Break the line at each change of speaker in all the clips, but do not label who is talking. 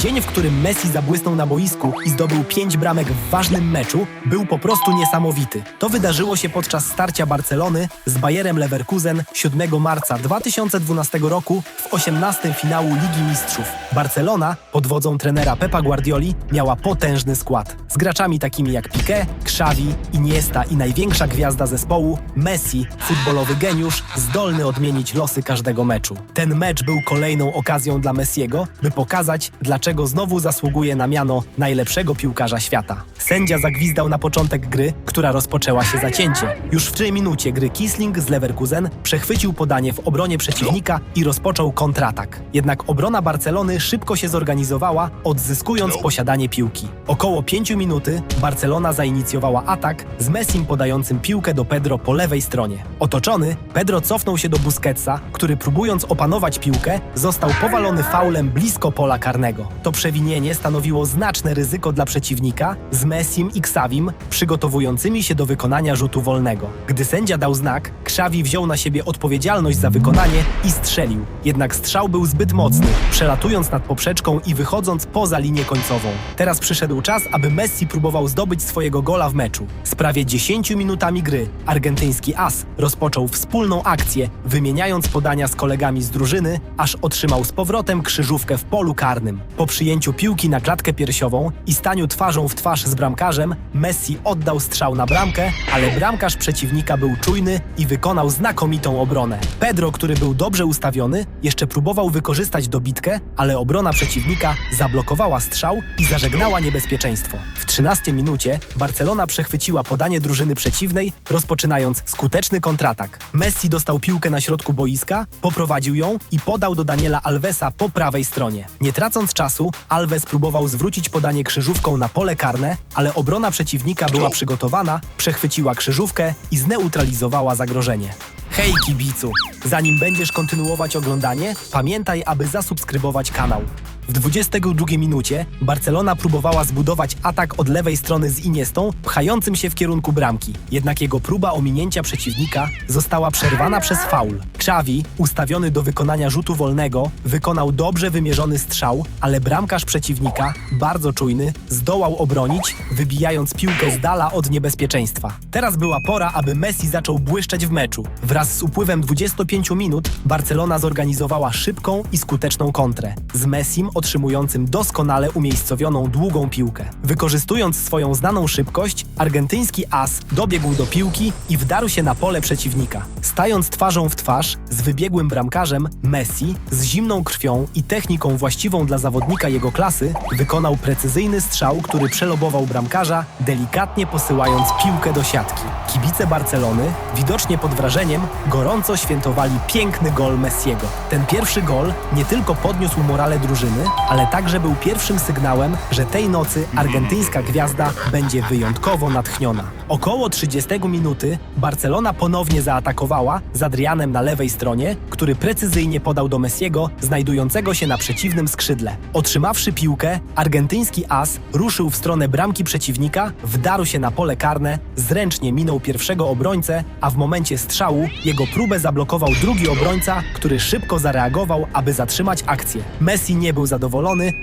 Dzień, w którym Messi zabłysnął na boisku i zdobył pięć bramek w ważnym meczu, był po prostu niesamowity. To wydarzyło się podczas starcia Barcelony z Bayerem Leverkusen 7 marca 2012 roku w 18 finału Ligi Mistrzów. Barcelona pod wodzą trenera Pepa Guardioli miała potężny skład. Z graczami takimi jak Piqué, Xavi, Iniesta i największa gwiazda zespołu Messi, futbolowy geniusz, zdolny odmienić losy każdego meczu. Ten mecz był kolejną okazją dla Messiego, by pokazać, dlaczego znowu zasługuje na miano najlepszego piłkarza świata. Sędzia zagwizdał na początek gry, która rozpoczęła się zacięcie. Już w 3 minucie gry Kisling z Leverkusen przechwycił podanie w obronie przeciwnika i rozpoczął kontratak. Jednak obrona Barcelony szybko się zorganizowała, odzyskując posiadanie piłki. Około 5 minuty Barcelona zainicjowała atak z Messim podającym piłkę do Pedro po lewej stronie. Otoczony, Pedro cofnął się do Busquetsa, który próbując opanować piłkę, został powalony faulem blisko pola karnego. To przewinienie stanowiło znaczne ryzyko dla przeciwnika z Messim i Xavim przygotowującymi się do wykonania rzutu wolnego. Gdy sędzia dał znak, Xavi wziął na siebie odpowiedzialność za wykonanie i strzelił. Jednak strzał był zbyt mocny, przelatując nad poprzeczką i wychodząc poza linię końcową. Teraz przyszedł czas, aby Messi próbował zdobyć swojego gola w meczu. Z prawie 10 minutami gry argentyński as rozpoczął wspólną akcję, wymieniając podania z kolegami z drużyny, aż otrzymał z powrotem krzyżówkę w polu karnym. Po przyjęciu piłki na klatkę piersiową i staniu twarzą w twarz z bramkarzem, Messi oddał strzał na bramkę, ale bramkarz przeciwnika był czujny i wykonał znakomitą obronę. Pedro, który był dobrze ustawiony, jeszcze próbował wykorzystać dobitkę, ale obrona przeciwnika zablokowała strzał i zażegnała niebezpieczeństwo. W 13 minucie Barcelona przechwyciła podanie drużyny przeciwnej, rozpoczynając skuteczny kontratak. Messi dostał piłkę na środku boiska, poprowadził ją i podał do Daniela Alvesa po prawej stronie. Nie tracąc czasu, Alves próbował zwrócić podanie krzyżówką na pole karne, ale obrona przeciwnika była przygotowana, przechwyciła krzyżówkę i zneutralizowała zagrożenie. Hej kibicu! Zanim będziesz kontynuować oglądanie, pamiętaj, aby zasubskrybować kanał. W 22 minucie Barcelona próbowała zbudować atak od lewej strony z Iniestą, pchającym się w kierunku bramki. Jednak jego próba ominięcia przeciwnika została przerwana przez faul. Xavi, ustawiony do wykonania rzutu wolnego, wykonał dobrze wymierzony strzał, ale bramkarz przeciwnika, bardzo czujny, zdołał obronić, wybijając piłkę z dala od niebezpieczeństwa. Teraz była pora, aby Messi zaczął błyszczeć w meczu. Wraz z upływem 25 minut Barcelona zorganizowała szybką i skuteczną kontrę. Z Messim otrzymującym doskonale umiejscowioną długą piłkę. Wykorzystując swoją znaną szybkość, argentyński as dobiegł do piłki i wdarł się na pole przeciwnika. Stając twarzą w twarz z wybiegłym bramkarzem, Messi z zimną krwią i techniką właściwą dla zawodnika jego klasy wykonał precyzyjny strzał, który przelobował bramkarza, delikatnie posyłając piłkę do siatki. Kibice Barcelony, widocznie pod wrażeniem, gorąco świętowali piękny gol Messiego. Ten pierwszy gol nie tylko podniósł morale drużyny, ale także był pierwszym sygnałem, że tej nocy argentyńska gwiazda będzie wyjątkowo natchniona. Około 30 minuty Barcelona ponownie zaatakowała z Adrianem na lewej stronie, który precyzyjnie podał do Messiego, znajdującego się na przeciwnym skrzydle. Otrzymawszy piłkę, argentyński as ruszył w stronę bramki przeciwnika, wdarł się na pole karne, zręcznie minął pierwszego obrońcę, a w momencie strzału jego próbę zablokował drugi obrońca, który szybko zareagował, aby zatrzymać akcję. Messi nie był zadowolony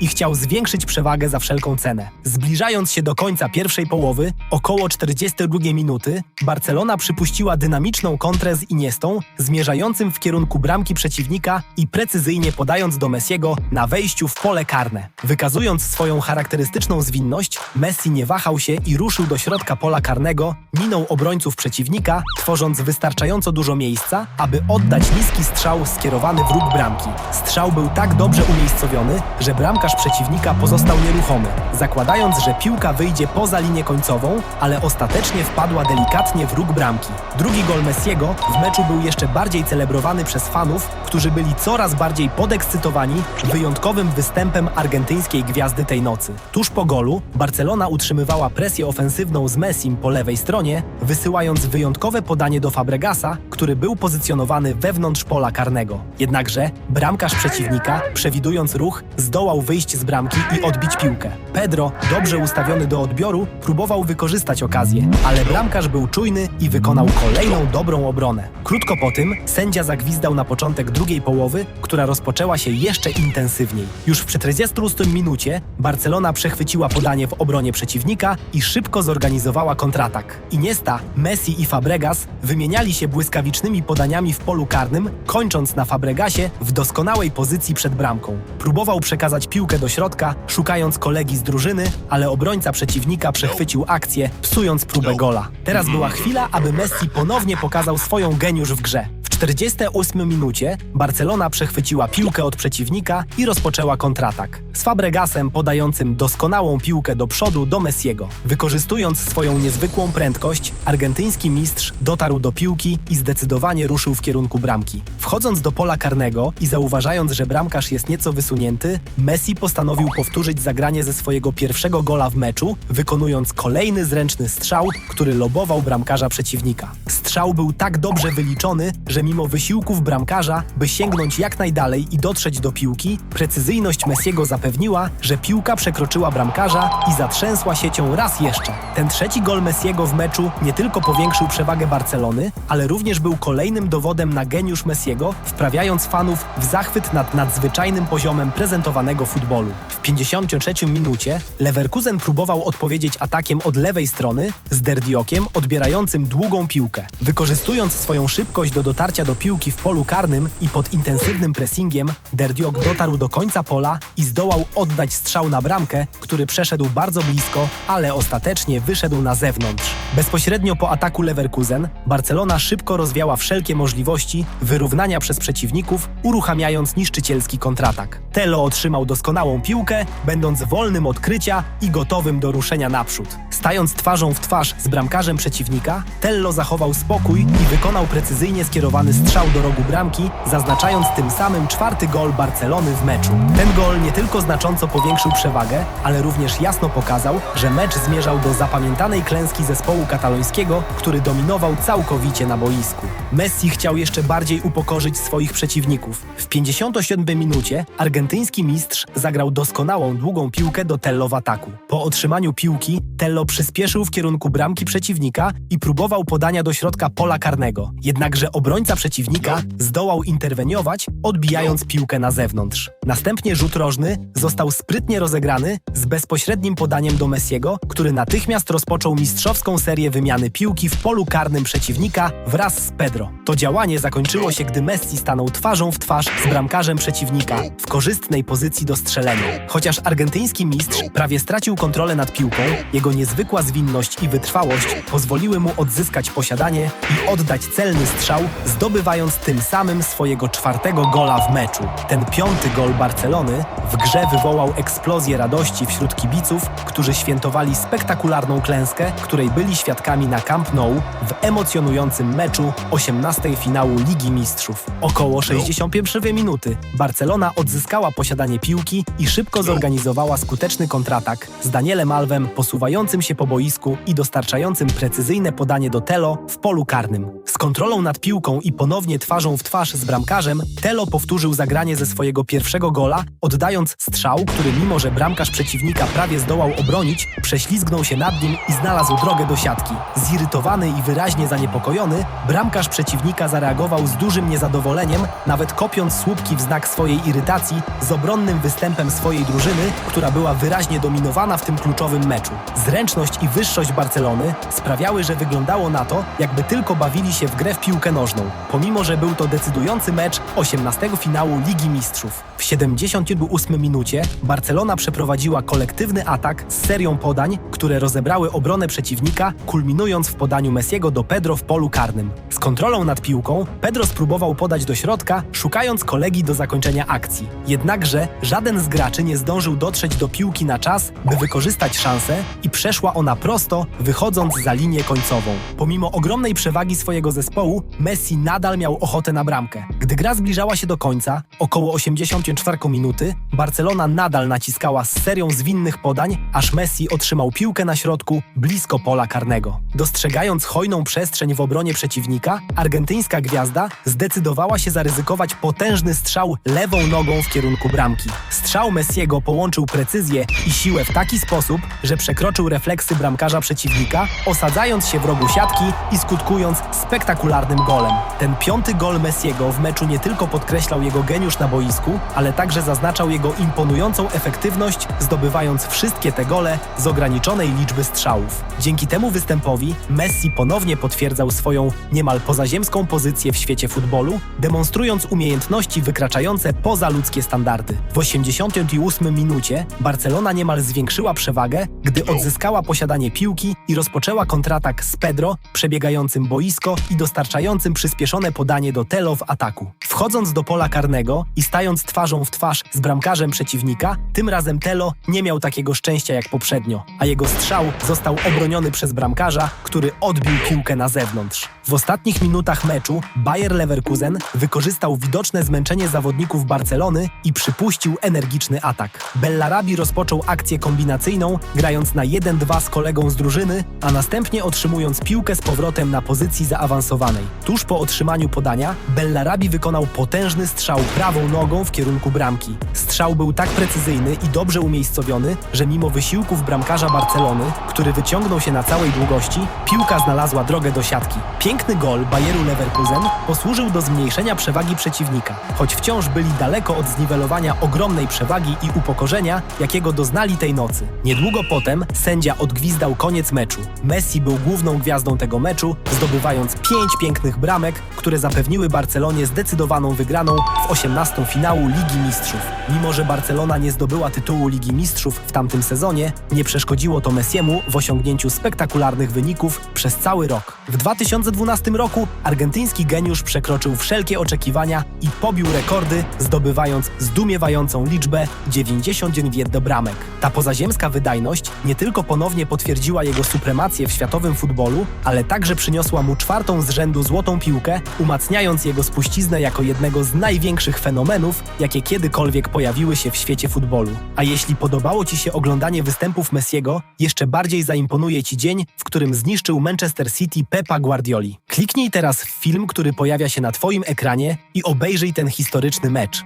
i chciał zwiększyć przewagę za wszelką cenę. Zbliżając się do końca pierwszej połowy, około 42 minuty, Barcelona przypuściła dynamiczną kontrę z Iniestą, zmierzającym w kierunku bramki przeciwnika i precyzyjnie podając do Messiego na wejściu w pole karne. Wykazując swoją charakterystyczną zwinność, Messi nie wahał się i ruszył do środka pola karnego, minął obrońców przeciwnika, tworząc wystarczająco dużo miejsca, aby oddać niski strzał skierowany w róg bramki. Strzał był tak dobrze umiejscowiony, że bramkarz przeciwnika pozostał nieruchomy, zakładając, że piłka wyjdzie poza linię końcową, ale ostatecznie wpadła delikatnie w róg bramki. Drugi gol Messiego w meczu był jeszcze bardziej celebrowany przez fanów, którzy byli coraz bardziej podekscytowani wyjątkowym występem argentyńskiej gwiazdy tej nocy. Tuż po golu Barcelona utrzymywała presję ofensywną z Messim po lewej stronie, wysyłając wyjątkowe podanie do Fabregasa, który był pozycjonowany wewnątrz pola karnego. Jednakże bramkarz przeciwnika, przewidując ruch, zdołał wyjść z bramki i odbić piłkę. Pedro, dobrze ustawiony do odbioru, próbował wykorzystać okazję, ale bramkarz był czujny i wykonał kolejną dobrą obronę. Krótko po tym sędzia zagwizdał na początek drugiej połowy, która rozpoczęła się jeszcze intensywniej. Już w 48 minucie Barcelona przechwyciła podanie w obronie przeciwnika i szybko zorganizowała kontratak. Iniesta, Messi i Fabregas wymieniali się błyskawicznymi podaniami w polu karnym, kończąc na Fabregasie w doskonałej pozycji przed bramką. Próbował przekazać piłkę do środka, szukając kolegi z drużyny, ale obrońca przeciwnika przechwycił akcję, psując próbę gola. Teraz była chwila, aby Messi ponownie pokazał swoją geniusz w grze. W 48 minucie Barcelona przechwyciła piłkę od przeciwnika i rozpoczęła kontratak. Z Fabregasem podającym doskonałą piłkę do przodu do Messiego. Wykorzystując swoją niezwykłą prędkość, argentyński mistrz dotarł do piłki i zdecydowanie ruszył w kierunku bramki. Wchodząc do pola karnego i zauważając, że bramkarz jest nieco wysunięty, Messi postanowił powtórzyć zagranie ze swojego pierwszego gola w meczu, wykonując kolejny zręczny strzał, który lobował bramkarza przeciwnika. Strzał był tak dobrze wyliczony, że mimo wysiłków bramkarza, by sięgnąć jak najdalej i dotrzeć do piłki, precyzyjność Messiego zapewniła, że piłka przekroczyła bramkarza i zatrzęsła siecią raz jeszcze. Ten trzeci gol Messiego w meczu nie tylko powiększył przewagę Barcelony, ale również był kolejnym dowodem na geniusz Messiego, wprawiając fanów w zachwyt nad nadzwyczajnym poziomem prezentowanego futbolu. W 53 minucie Leverkusen próbował odpowiedzieć atakiem od lewej strony z Derdiokiem odbierającym długą piłkę. Wykorzystując swoją szybkość do dotarcia do piłki w polu karnym i pod intensywnym pressingiem, Derdiok dotarł do końca pola i zdołał oddać strzał na bramkę, który przeszedł bardzo blisko, ale ostatecznie wyszedł na zewnątrz. Bezpośrednio po ataku Leverkusen, Barcelona szybko rozwiała wszelkie możliwości wyrównania przez przeciwników, uruchamiając niszczycielski kontratak. Telo otrzymał doskonałą piłkę, będąc wolnym odkrycia i gotowym do ruszenia naprzód. Stając twarzą w twarz z bramkarzem przeciwnika, Tello zachował spokój i wykonał precyzyjnie skierowany strzał do rogu bramki, zaznaczając tym samym czwarty gol Barcelony w meczu. Ten gol nie tylko znacząco powiększył przewagę, ale również jasno pokazał, że mecz zmierzał do zapamiętanej klęski zespołu katalońskiego, który dominował całkowicie na boisku. Messi chciał jeszcze bardziej upokorzyć swoich przeciwników. W 57 minucie argentyński mistrz zagrał doskonałą długą piłkę do Tello w ataku. Po otrzymaniu piłki Tello przyspieszył w kierunku bramki przeciwnika i próbował podania do środka pola karnego. Jednakże obrońca przeciwnika zdołał interweniować, odbijając piłkę na zewnątrz. Następnie rzut rożny został sprytnie rozegrany z bezpośrednim podaniem do Messiego, który natychmiast rozpoczął mistrzowską serię wymiany piłki w polu karnym przeciwnika wraz z Pedro. To działanie zakończyło się, gdy Messi stanął twarzą w twarz z bramkarzem przeciwnika w korzystnej pozycji do strzelenia. Chociaż argentyński mistrz prawie stracił kontrolę nad piłką, jego niezwykła zwinność i wytrwałość pozwoliły mu odzyskać posiadanie i oddać celny strzał, zdobywając tym samym swojego czwartego gola w meczu. Ten piąty gol Barcelony w grze wywołał eksplozję radości wśród kibiców, którzy świętowali spektakularną klęskę, której byli świadkami na Camp Nou w emocjonującym meczu 18 finału Ligi Mistrzów. Około 61 minuty Barcelona odzyskała posiadanie piłki i szybko zorganizowała skuteczny kontratak z Danielem Alvem posuwającym się po boisku i dostarczającym precyzyjne podanie do Telo w polu karnym. Z kontrolą nad piłką i ponownie twarzą w twarz z bramkarzem, Telo powtórzył zagranie ze swojego pierwszego gola, oddając strzał, który mimo że bramkarz przeciwnika prawie zdołał obronić, prześlizgnął się nad nim i znalazł drogę do siatki. Zirytowany i wyraźnie zaniepokojony, bramkarz przeciwnika zareagował z dużym niezadowoleniem, nawet kopiąc słupki w znak swojej irytacji z obronnym występem swojej drużyny, która była wyraźnie dominowana w tym kluczowym meczu. Zręczność i wyższość Barcelony sprawiały, że wyglądało na to, jakby tylko bawili się w grę w piłkę nożną, pomimo że był to decydujący mecz 18 finału Ligi Mistrzów. W 78 minucie Barcelona przeprowadziła kolektywny atak z serią podań, które rozebrały obronę przeciwnika, kulminując w podaniu Messiego do Pedro w polu karnym. Z kontrolą nad piłką Pedro spróbował podać do środka, szukając kolegi do zakończenia akcji. Jednakże żaden z graczy nie zdążył dotrzeć do piłki na czas, by wykorzystać szansę i przeszła ona prosto, wychodząc za linię końcową. Pomimo ogromnej przewagi swojego zespołu, Messi nadal miał ochotę na bramkę. Gdy gra zbliżała się do końca, około 84 czwartą minuty Barcelona nadal naciskała z serią zwinnych podań, aż Messi otrzymał piłkę na środku, blisko pola karnego. Dostrzegając hojną przestrzeń w obronie przeciwnika, argentyńska gwiazda zdecydowała się zaryzykować potężny strzał lewą nogą w kierunku bramki. Strzał Messiego połączył precyzję i siłę w taki sposób, że przekroczył refleksy bramkarza przeciwnika, osadzając się w rogu siatki i skutkując spektakularnym golem. Ten piąty gol Messiego w meczu nie tylko podkreślał jego geniusz na boisku, ale także zaznaczał jego imponującą efektywność, zdobywając wszystkie te gole z ograniczonej liczby strzałów. Dzięki temu występowi Messi ponownie potwierdzał swoją niemal pozaziemską pozycję w świecie futbolu, demonstrując umiejętności wykraczające poza ludzkie standardy. W 88 minucie Barcelona niemal zwiększyła przewagę, gdy odzyskała posiadanie piłki i rozpoczęła kontratak z Pedro, przebiegającym boisko i dostarczającym przyspieszone podanie do Telo w ataku. Wchodząc do pola karnego i stając twarzą w twarz z bramkarzem przeciwnika, tym razem Telo nie miał takiego szczęścia jak poprzednio, a jego strzał został obroniony przez bramkarza, który odbił piłkę na zewnątrz. W ostatnich minutach meczu Bayer Leverkusen wykorzystał widoczne zmęczenie zawodników Barcelony i przypuścił energiczny atak. Bellarabi rozpoczął akcję kombinacyjną, grając na 1-2 z kolegą z drużyny, a następnie otrzymując piłkę z powrotem na pozycji zaawansowanej. Tuż po otrzymaniu podania, Bellarabi wykonał potężny strzał prawą nogą w bramki. Strzał był tak precyzyjny i dobrze umiejscowiony, że mimo wysiłków bramkarza Barcelony, który wyciągnął się na całej długości, piłka znalazła drogę do siatki. Piękny gol Bayeru Leverkusen posłużył do zmniejszenia przewagi przeciwnika, choć wciąż byli daleko od zniwelowania ogromnej przewagi i upokorzenia, jakiego doznali tej nocy. Niedługo potem sędzia odgwizdał koniec meczu. Messi był główną gwiazdą tego meczu, zdobywając pięć pięknych bramek, które zapewniły Barcelonie zdecydowaną wygraną w 18 finału Ligi Mistrzów. Mimo, że Barcelona nie zdobyła tytułu Ligi Mistrzów w tamtym sezonie, nie przeszkodziło to Messiemu w osiągnięciu spektakularnych wyników przez cały rok. W 2012 roku argentyński geniusz przekroczył wszelkie oczekiwania i pobił rekordy, zdobywając zdumiewającą liczbę 99 bramek. Ta pozaziemska wydajność nie tylko ponownie potwierdziła jego supremację w światowym futbolu, ale także przyniosła mu czwartą z rzędu złotą piłkę, umacniając jego spuściznę jako jednego z największych fenomenów, jakie kiedykolwiek pojawiły się w świecie futbolu. A jeśli podobało Ci się oglądanie występów Messiego, jeszcze bardziej zaimponuje Ci dzień, w którym zniszczył Manchester City Pepa Guardioli. Kliknij teraz w film, który pojawia się na Twoim ekranie i obejrzyj ten historyczny mecz.